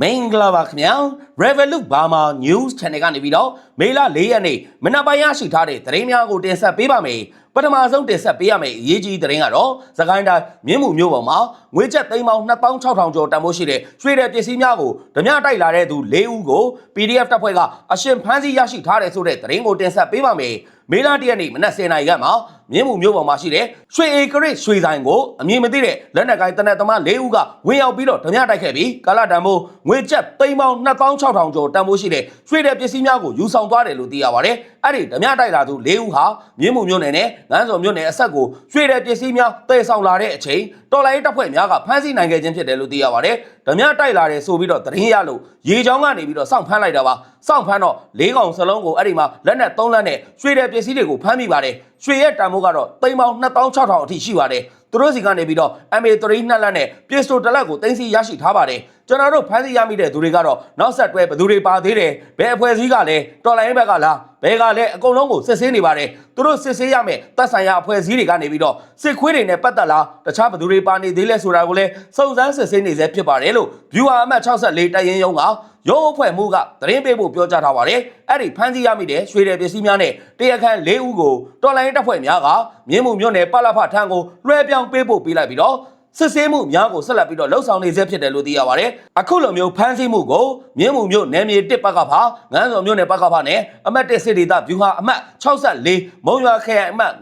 မင်္ဂလာပါခင်ဗျာ Revolut Burma News Channel ကနေပြီးတော့မေလ၄ရက်နေ့မနက်ပိုင်းရရှိထားတဲ့သတင်းများကိုတင်ဆက်ပေးပါမယ်ပထမဆုံးတင်ဆက်ပေးရမယ့်အရေးကြီးသတင်းကတော့သခိုင်းတိုင်းမြင်းမှုမြို့ပေါ်မှာငွေကျပ်သိန်းပေါင်း2600ကျော်တန်ဖိုးရှိတဲ့ရွှေတဲ့ပစ္စည်းများကိုဓမြတိုက်လာတဲ့သူ၄ဦးကို PDF တပ်ဖွဲ့ကအရှင်ဖမ်းဆီးရရှိထားတယ်ဆိုတဲ့သတင်းကိုတင်ဆက်ပေးပါမယ် မေလ၁ရက်နေ့မနက်10:00နာရီခန့်မှာမြင်းမှုမြို့ပေါ်မှာရှိတဲ့ရွှေအေကရစ်ရွှေဆိုင်ကိုအမည်မသိတဲ့လက်နက်ကိုင်တနက်သမား၄ဦးကဝင်ရောက်ပြီးတော့ဓမြတိုက်ခဲ့ပြီးကာလတန်ဖိုးငွေကျပ်သိန်းပေါင်း2600ကျော်တန်ဖိုးရှိတဲ့ရွှေတဲ့ပစ္စည်းများကိုယူဆောင်သွားတယ်လို့သိရပါတယ်။အဲ့ဒီဓမြတိုက်လာသူ၄ဦးဟာမြင်းမှုမြို့နယ်နဲ့ငန်းစော်မြို့နယ်အဆက်ကိုရွှေတဲ့ပစ္စည်းများတည်ဆောင်လာတဲ့အချိန် တော်လိုင်းတပ်ဖွဲ့များကဖမ်းဆီးနိုင်ခဲ့ခြင်းဖြစ်တယ်လို့သိရပါတယ်။ဓမြတိုက်လာတယ်ဆိုပြီးတော့သတင်းရလို့ရေချောင်းကနေပြီးတော့စောင့်ဖမ်းလိုက်တာပါ။စောင့်ဖမ်းတော့၄កောင်စလုံးကိုအဲ့ဒီမှာလက်နက်၃လက်နဲ့ရွှေတဲ့ပစ္စည်းတွေကိုဖမ်းမိပါတယ်။ ရွှေရဲ့တန်ဖိုးကတော့သိန်းပေါင်း2600အထိရှိပါတယ်။သူတို့စီကနေပြီးတော့ MA3 နှစ်လက်နဲ့ပစ္စတိုတစ်လက်ကိုတင်စီရရှိထားပါတယ်ကျွန်တော်တို့ဖမ်းဆီးရမိတဲ့သူတွေကတော့နောက်ဆက်တွဲဘယ်သူတွေပါသေးတယ်ဘယ်အဖွဲ့အစည်းကလဲတော်လိုင်းဘက်ကလားဘယ်ကလဲအကုန်လုံးကိုစစ်ဆေးနေပါတယ်သူတို့စစ်ဆေးရမယ်တပ်ဆိုင်ရာအဖွဲ့အစည်းတွေကနေပြီးတော့စစ်ခွေးတွေနဲ့ပတ်သက်လားတခြားဘယ်သူတွေပါနေသေးလဲဆိုတာကိုလည်းစုံစမ်းစစ်ဆေးနေစေဖြစ်ပါတယ်လို့ viewer အမှတ်64တိုက်ရင်ရုံးက ရုံးအဖွဲ့မှုကသတင်းပေးဖို့ပြောကြားထားပါတယ်အဲ့ဒီဖမ်းဆီးရမိတဲ့ရွှေတဲ့ပစ္စည်းများနဲ့တရားခံ၄ဦးကိုတော်လိုင်းတပ်ဖွဲ့များကမြင်းမှုမြို့နယ်ပလဖထံကိုလွှဲပြောင်းပေးဖို့ပေးလိုက်ပြီးတော့စစ်ဆေးမှုများကိုဆက်လက်ပြီးတော့လှုပ်ဆောင်နေစေဖြစ်တယ်လို့သိရပါတယ်။အခုလိုမျိုးဖမ်းဆီးမှုကိုမြင်းမှုမြို့နယ်မြေတစ်ပတ်ကဖာငန်းစော်မြို့နယ်ပတ်ကဖာနဲ့အမှတ်1စစ်ဒေသဗျူဟာအမှတ်64မုံရွာခရိုင်အမှတ်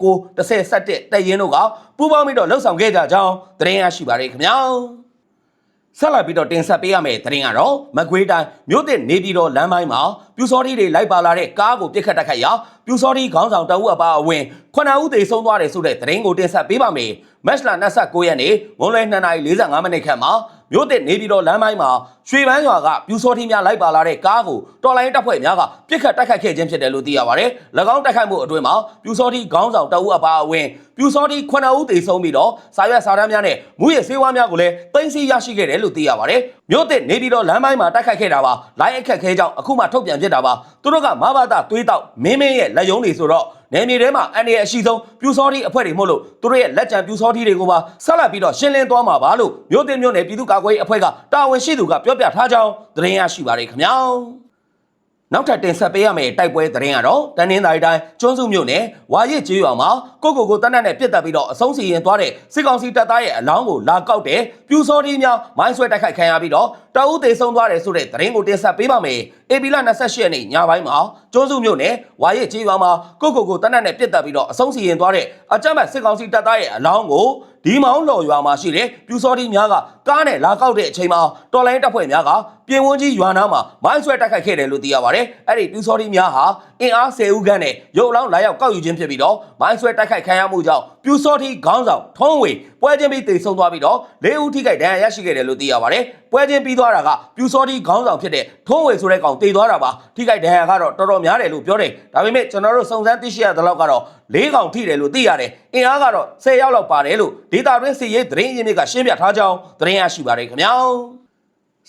989 10တက်ရင်တို့ကပူးပေါင်းပြီးတော့လှုပ်ဆောင်ခဲ့ကြကြောင်းသတင်းရရှိပါရခင်ဗျာ။ ဆက်လက်ပြီးတော့တင်ဆက်ပေးရမယ့်သတင်းကတော့မကွေးတိုင်းမြို့သစ်နေပြည်တော်လမ်းပိုင်းမှာပြူစောတိတွေလိုက်ပါလာတဲ့ကားကိုပြစ်ခတ်တက်ခတ်ရာပြူစောတိခေါင်းဆောင်တအုပ်အပါအဝင်ခုနှစ်ဦးသေဆုံးသွားတယ်ဆိုတဲ့သတင်းကိုတင်ဆက်ပေးပါမယ်။မက်လ29ရက်နေ့မွန်လွဲ2:45မိနစ်ခန့်မှာ မြို့သစ်နေပြည်တော်လမ်းပိုင်းမှာရွှေပန်းရွာကပြူစောတိများလိုက်ပါလာတဲ့ကားကိုတော်လိုင်းတပ်ဖွဲ့များကပြစ်ခတ်တက်ခတ်ခဲ့ခြင်းဖြစ်တယ်လို့သိရပါတယ်။၎င်းတိုက်ခိုက်မှုအတွင်းမှာပြူစောတိခေါင်းဆောင်တအုပ်အပါအဝင်ပြူစောတိခုနှစ်ဦးသေဆုံးပြီးတော့စာရွက်စာတမ်းများနဲ့မူရစေဝါများကိုလည်းတင်စီရရှိခဲ့တယ်လို့သိရပါတယ်။မြို့သစ်နေပြည်တော်လမ်းပိုင်းမှာတိုက်ခိုက်ခဲ့တာပါ။လိုင်းအခက်ခဲကြောင့်အခုမှထုတ်ပြန်ဖြစ်တာပါ။သူတို့ကမဘာသာသွေးတောက်မင်းမင်းရဲ့လက်ယုံတွေဆိုတော့ နယ်မြေထဲမှာအန်ဒီရဲ့အရှိဆုံးပြူစောတိအဖွဲ့တွေမို့လို့သူတို့ရဲ့လက်ကျန်ပြူစောတိတွေကိုပါဆက်လက်ပြီးတော့ရှင်းလင်းသွားမှာပါလို့မြို့သစ်မြို့နယ်ပြည်သူ့ကာကွယ်ရေးအဖွဲ့ကတာဝန်ရှိသူကပြောပြထားကြောင်းသတင်းရရှိပါရခင်ဗျာ။နောက်ထပ်တင်ဆက်ပေးရမယ့်တိုက်ပွဲသတင်းကတော့တန်နင်းတိုင်းတိုင်းကျွန်းစုမြို့နယ်ဝါရစ်ကျေးရွာမှာကိုကိုကိုတနတ်နဲ့ပြစ်တက်ပြီးတော့အဆုံးစီရင်သွားတဲ့စစ်ကောင်စီတပ်သားရဲ့အလောင်းကိုလာကောက်တဲ့ပြူစောတိများမိုင်းဆွဲတိုက်ခိုက်ခံရပြီးတော့ တအုပ်သေးဆုံးသွားတယ်ဆိုတဲ့သတင်းကိုတင်ဆက်ပေးပါမယ်။အေပီလာ28ရက်နေ့ညပိုင်းမှာကျွန်းစုမြို့နယ်ဝါရစ်ကျေးရွာမှာကိုကိုကိုတနတ်နဲ့ပြစ်တက်ပြီးတော့အဆုံးစီရင်သွားတဲ့အကြမ်းဖက်စစ်ကောင်စီတပ်သားရဲ့အလောင်းကိုဒီမောင်းလော်ရွာမှာရှိတဲ့ပြူစောတိများကကားနဲ့လာကောက်တဲ့အချိန်မှာတော်လိုင်းတပ်ဖွဲ့များကပြင်ဝန်းကြီးရွာနားမှာမိုင်းဆွဲတိုက်ခိုက်ခဲ့တယ်လို့သိရပါတယ်။အဲ့ဒီပြူစောတိများဟာအင်အား10ဦးခန့်နဲ့ရုပ်အလောင်းလာရောက်ကောက်ယူခြင်းဖြစ်ပြီးတော့မိုင်းဆွဲတိုက်ခိုက်ခံရမှုကြောင့် ပြူစောတိခေါင်းဆောင်ထုံးဝေပွဲချင်းပြီးတိတ်ဆုံးသွားပြီးတော့၄ဦးထိခိုက်ဒဏ်ရာရရှိခဲ့တယ်လို့သိရပါတယ်။ပွဲချင်းပြီးသွားတာကပြူစောတိခေါင်းဆောင်ဖြစ်တဲ့ထုံးဝေဆိုတဲ့ကောင်တေသွားတာပါ။ထိခိုက်ဒဏ်ရာကတော့တော်တော်များတယ်လို့ပြောတယ်။ဒါပေမဲ့ကျွန်တော်တို့စုံစမ်းသိရှိရတဲ့လောက်ကတော့၄ကောင်ထိတယ်လို့သိရတယ်။အင်အားကတော့10ရောက်လောက်ပါတယ်လို့ဒေတာတွင်းစီရေးသတင်းရင်းမြစ်ကရှင်းပြထားကြောင်းသတင်းရရှိပါတယ်ခင်ဗျာ။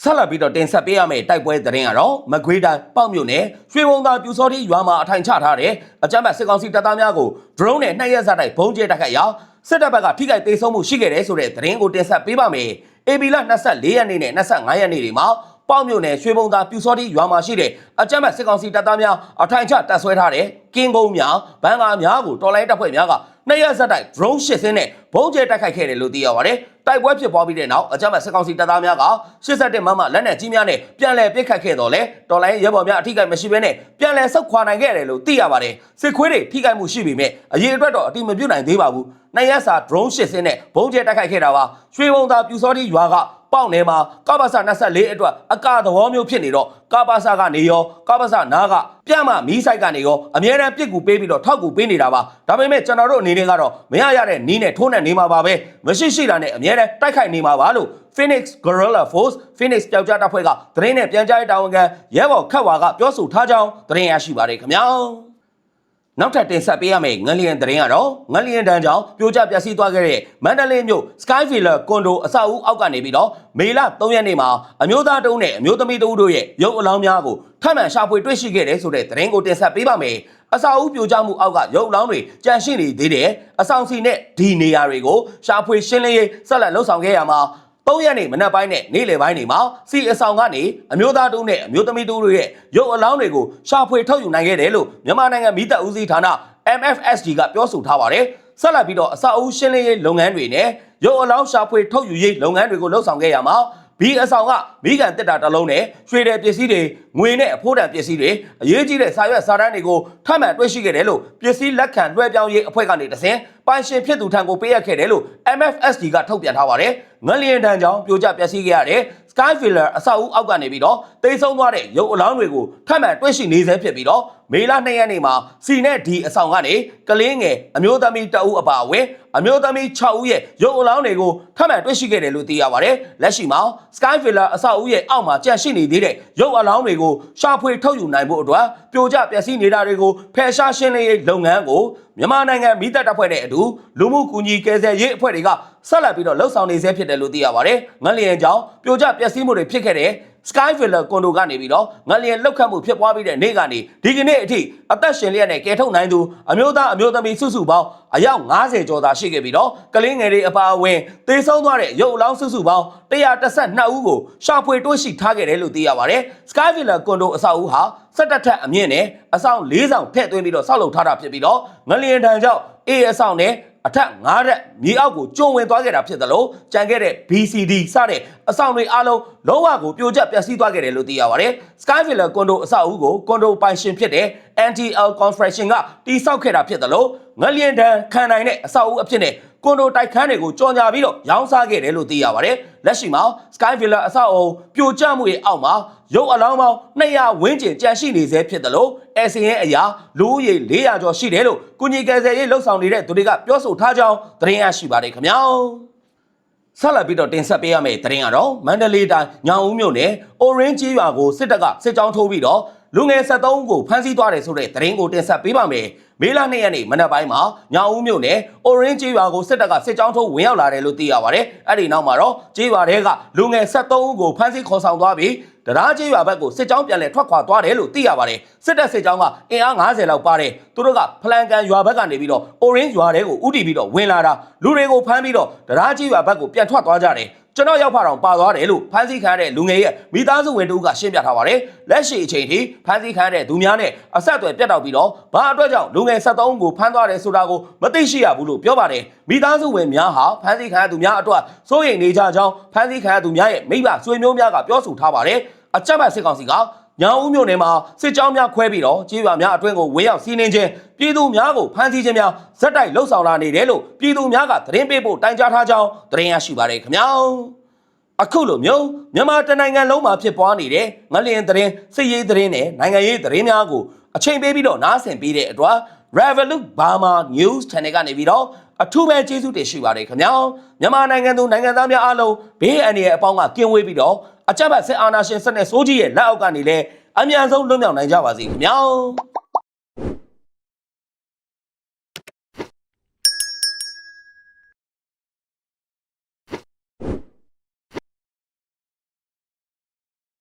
ဆက်လက်ပြီးတော့တင်ဆက်ပေးရမယ့်တိုက်ပွဲသတင်းကတော့မကွေးတိုင်းပေါ့မြို့နယ်ရွှေဝုံသာပြူစောတိရွာမှာအထိုင်ချထားတဲ့အကြမ်းဖက်စစ်ကောင်စီတပ်သားများကို drone နဲ့နှက်ရက်စတိုက်ဘုံကျဲတိုက်ခိုက်ရာစစ်တပ်ဘက်ကထိခိုက်ဒေဆုံးမှုရှိခဲ့တယ်ဆိုတဲ့သတင်းကိုတင်ဆက်ပေးပါမယ်။ AB လ24ရက်နေ့နဲ့25ရက်နေ့တွေမှာပေါ့မြို့နယ်ရွှေဘုံသာပြူစောတိရွာမှာရှိတဲ့အကြမ်းဖက်စစ်ကောင်စီတပ်သားများအထိုင်ချတပ်ဆွဲထားတဲ့ကင်းကုန်းများဘန်ကာများကိုတော်လိုင်းတပ်ဖွဲ့များကနှစ်ရက်ဆက်တိုက် drone ရှစ်စင်းနဲ့ဘုံကျဲတိုက်ခိုက်ခဲ့တယ်လို့သိရပါတယ်။ တိုက်ပွဲဖြစ်ပွားပြီးတဲ့နောက်အကြမ်းဖက်စစ်ကောင်စီတပ်သားများက87မမလက်နက်ကြီးများနဲ့ပြန်လည်ပစ်ခတ်ခဲ့တော့လေတော်လိုင်းရဲဘော်များအထိကိမရှိဘဲနဲ့ပြန်လည်ဆုတ်ခွာနိုင်ခဲ့တယ်လို့သိရပါတယ်။စစ်ခွေးတွေထိခိုက်မှုရှိပေမဲ့အရေးအတွက်တော့အတိမပြုတ်နိုင်သေးပါဘူး။နှစ်ရက်စာ drone ရှစ်စင်းနဲ့ဘုံကျဲတိုက်ခိုက်ခဲ့တာပါ။ရွှေဘုံသာပြူစောတိရွာကပေါက်နေမှာကပ္ပစ24အတွက်အကသဘောမျိုးဖြစ်နေတော့ကပ္ပစကနေရောကပ္ပစနားကပြမမီးဆိုင်ကနေရောအမြဲတမ်းပြစ်ကူပေးပြီးတော့ထောက်ကူပေးနေတာပါဒါပေမဲ့ကျွန်တော်တို့အနေနဲ့ကတော့မရရတဲ့နီးနဲ့ထိုးနဲ့နေမှာပါပဲမရှိရှိတာနဲ့အမြဲတမ်းတိုက်ခိုက်နေမှာပါလို့ Phoenix Guerrilla Force Phoenix ကြောက်ကြတပ်ဖွဲ့ကသတင်းနဲ့ပြန်ကြားရေးတာဝန်ခံရဲဘော်ခတ်ဝါကပြောဆိုထားကြောင်းသတင်းရရှိပါတယ်ခင်ဗျာ နောက်ထပ်တင်ဆက်ပေးရမယ့်ငလျင်သတင်းကတော့ငလျင်တန်းကြောင့်ပြိုကျပျက်စီးသွားခဲ့တဲ့မန္တလေးမြို့ Skyvilla ကွန်ဒိုအဆောက်အဦအောက်ကနေပြီးတော့မေလ3ရက်နေ့မှာအမျိုးသားတဦးနဲ့အမျိုးသမီးတဦးတို့ရဲ့ရုပ်အလောင်းများကိုထပ်မံရှာဖွေတွေ့ရှိခဲ့တယ်ဆိုတဲ့သတင်းကိုတင်ဆက်ပေးပါမယ်။အဆောက်အဦပြိုကျမှုအောက်ကရုပ်အလောင်းတွေကြန့်ရှိနေသေးတယ်။အဆောင်စီနဲ့ဒီနေရာတွေကိုရှာဖွေရှင်းလင်းရေးဆက်လက်လှုပ်ဆောင်ခဲ့ရမှာ ၃ရက်နေ့မနက်ပိုင်းနဲ့နေ့လယ်ပိုင်းတွေမှာစီအဆောင်ကနေအမျိုးသားတုံးနဲ့အမျိုးသမီးတုံးတို့ရဲ့ရုပ်အလောင်းတွေကိုရှာဖွေထုတ်ယူနိုင်ခဲ့တယ်လို့မြန်မာနိုင်ငံမိသက်ဦးစီးဌာန MFSG ကပြောဆိုထားပါတယ်။ဆက်လက်ပြီးတော့အစာအုပ်ရှင်းလင်းရေးလုပ်ငန်းတွေနဲ့ရုပ်အလောင်းရှာဖွေထုတ်ယူရေးလုပ်ငန်းတွေကိုလှုပ်ဆောင်ခဲ့ရမှာ ဘီအဆောင်ကမိကန်တက်တာတစ်လုံးနဲ့ရွှေတဲ့ပစ္စည်းတွေငွေနဲ့အဖိုးတန်ပစ္စည်းတွေအရေးကြီးတဲ့စာရွက်စာတမ်းတွေကိုထပ်မံတွေ့ရှိခဲ့တယ်လို့ပစ္စည်းလက်ခံလွှဲပြောင်းရေးအဖွဲ့ကနေတဆင်ပိုင်ရှင်ဖြစ်သူထံကိုပေးအပ်ခဲ့တယ်လို့ MFSD ကထုတ်ပြန်ထားပါတယ်။ငလျင်တန်းကြောင့်ပြိုကျပျက်စီးခဲ့ရတဲ့ Skyfiller အဆောက်အဦအောက်ကနေပြီးတော့တိတ်ဆုံးသွားတဲ့ရုပ်အလောင်းတွေကိုထပ်မံတွေ့ရှိနေဆဲဖြစ်ပြီးတော့ မေလ2ရက်နေ့မှာစီနဲ့ဒီအဆောင်ကနေကလင်းငယ်အမျိုးသမီးတအုပ်အပါအဝင်အမျိုးသမီး6ဦးရဲ့ရုပ်အလောင်းတွေကိုထပ်မံတွေ့ရှိခဲ့တယ်လို့သိရပါတယ်။လက်ရှိမှာ Skyfiller အဆောက်အဦရဲ့အောက်မှာကြန့်ရှိနေသေးတဲ့ရုပ်အလောင်းတွေကိုရှာဖွေထုတ်ယူနိုင်ဖို့အတွက်ပြိုကျပျက်စီးနေတာတွေကိုဖယ်ရှားရှင်းလင်းရေးလုပ်ငန်းကိုမြန်မာနိုင်ငံမိသက်တပ်ဖွဲ့နဲ့အတူလူမှုကူညီကယ်ဆယ်ရေးအဖွဲ့တွေကဆက်လက်ပြီးတော့လှုပ်ဆောင်နေဆဲဖြစ်တယ်လို့သိရပါတယ်။ငလျင်ကြောင့်ပြိုကျပျက်စီးမှုတွေဖြစ်ခဲ့တဲ့ Skyfiller ကွန်ဒိုကနေပြီးတော့ငလျင်လောက်ခတ်မှုဖြစ်ပွားပြီးတဲ့နေ့ကနေဒီကနေ့အထိအသက်ရှင်လျက်နဲ့ကယ်ထုတ်နိုင်သူအမျိုးသားအမျိုးသမီးစုစုပေါင်းအယောက်90ကျော်သာရှိခဲ့ပြီးတော့ကလင်းငယ်တွေအပါအဝင်သေဆုံးသွားတဲ့ရုပ်အလောင်းစုစုပေါင်း112ဦးကိုရှာဖွေတွေ့ရှိထားခဲ့တယ်လို့သိရပါတယ်။ Skyfiller ကွန်ဒိုအဆောက်အဦဟာစက်တက်ထက်အမြင့်နဲ့အဆောင်၄ဆောင်ထည့်သွင်းပြီးတော့ဆောက်လုပ်ထားတာဖြစ်ပြီးတော့ငလျင်တန်ကြောင့်အေးအဆောင်နဲ့ အထက်9ရက်မြေအောက်ကိုကျုံဝင်သွားခဲ့တာဖြစ်သလိုကြံခဲ့တဲ့ BCD စတဲ့အဆောင်တွေအလုံးလုံးဝကိုပြိုကျပျက်စီးသွားခဲ့တယ်လို့သိရပါတယ်။ Skyvilla ကွန်ဒိုအဆောက်အဦကိုကွန်ဒိုပိုင်ရှင်ဖြစ်တဲ့ NTL Construction ကတိစောက်ခဲ့တာဖြစ်သလို ငလျင်တန်ခံနိုင်တဲ့အဆောက်အဦအဖြစ်နဲ့ကွန်ဒိုတိုက်ခန်းတွေကိုကြော်ညာပြီးတော့ရောင်းစားခဲ့တယ်လို့သိရပါတယ်။လက်ရှိမှာ Skyvilla အဆောက်အဦပြိုကျမှုရဲ့အောက်မှာရုပ်အလောင်းပေါင်း200ဝန်းကျင်ကျန်ရှိနေဆဲဖြစ်တယ်လို့အစီရင်အရာလူဦးရေ400ကျော်ရှိတယ်လို့ကုညီကယ်ဆယ်ရေးလှုပ်ဆောင်နေတဲ့သူတွေကပြောဆိုထားကြောင်းသတင်းရရှိပါတယ်ခင်ဗျာ။ဆက်လက်ပြီးတော့တင်ဆက်ပေးရမယ့်သတင်းကတော့မန္တလေးတိုင်းညောင်ဦးမြို့နယ် Orange ကြီးရွာကိုစစ်တပ်ကစစ်ကြောင်းထိုးပြီးတော့ လူငယ်73ဦးကိုဖမ်းဆီးသွားတယ်ဆိုတဲ့သတင်းကိုတင်ဆက်ပေးပါမယ်။မေလ2ရက်နေ့မနက်ပိုင်းမှာညောင်ဦးမြို့နယ် Orange ကြီးရွာကိုစစ်တပ်ကစစ်ကြောင်းထိုးဝင်ရောက်လာတယ်လို့သိရပါတယ်။အဲ့ဒီနောက်မှာတော့ကြီးရွာထဲကလူငယ်73ဦးကိုဖမ်းဆီးခေါ်ဆောင်သွားပြီးတရားကြီးရွာဘက်ကိုစစ်ကြောင်းပြန်လည်ထွက်ခွာသွားတယ်လို့သိရပါတယ်။စစ်တပ်စစ်ကြောင်းကအင်အား90လောက်ပါတယ်။သူတို့ကဖလန်ကန်ရွာဘက်ကနေပြီးတော့ Orange ရွာထဲကိုဥတီပြီးတော့ဝင်လာတာလူတွေကိုဖမ်းပြီးတော့တရားကြီးရွာဘက်ကိုပြန်ထွက်သွားကြတယ်။ ကျွန်တော်ရောက်ဖတော့ပါသွားတယ်လို့ဖမ်းဆီးခံရတဲ့လူငယ်ရဲ့မိသားစုဝင်တို့ကရှင်းပြထားပါတယ်။လက်ရှိအချိန်ထိဖမ်းဆီးခံရတဲ့သူများနဲ့အဆက်အသွယ်ပြတ်တောက်ပြီးတော့ဘာအတွက်ကြောင့်လူငယ်73ဦးကိုဖမ်းသွားတယ်ဆိုတာကိုမသိရှိရဘူးလို့ပြောပါတယ်။မိသားစုဝင်များဟာဖမ်းဆီးခံရသူများအတွက်စိုးရိမ်နေကြကြောင်းဖမ်းဆီးခံရသူများရဲ့မိဘဆွေမျိုးများကပြောဆိုထားပါတယ်။အကြမ်းဖက်စစ်ကောင်စီက ညောင်ဦးမြို့နယ်မှာစစ်ကြောင်းများခွဲပြီးတော့ကြေးရွာများအတွင်းကိုဝင်ရောက်စီးနှင်းခြင်းပြည်သူများကိုဖမ်းဆီးခြင်းများဇက်တိုက်လှုပ်ဆောင်လာနေတယ်လို့ပြည်သူများကသတင်းပေးဖို့တိုင်ကြားထားကြောင်းသတင်းရရှိပါတယ်ခင်ဗျာအခုလိုမျိုးမြန်မာတနိုင်ငံလုံးမှာဖြစ်ပွားနေတဲ့ငလျင်သတင်းစစ်ရေးသတင်းနဲ့နိုင်ငံရေးသတင်းများကိုအချိန်ပေးပြီးတော့နားဆင်ပေးတဲ့အတွက် Revolut Burma News Channel ကနေပြီးတော့အထူးပဲကျေးဇူးတင်ရှိပါတယ်ခင်ဗျာမြန်မာနိုင်ငံသူနိုင်ငံသားများအားလုံးဘေးအန္တရာယ်အပေါင်းကကင်းဝေးပြီးတော့ အကြမ်းဖက်စစ်အာဏာရှင်စနစ်ဆိုးကြီးရဲ့လက်အောက်ကနေလည်းအမြန်ဆုံးလွတ်မြောက်နိုင်ကြပါစေခင်ဗျာ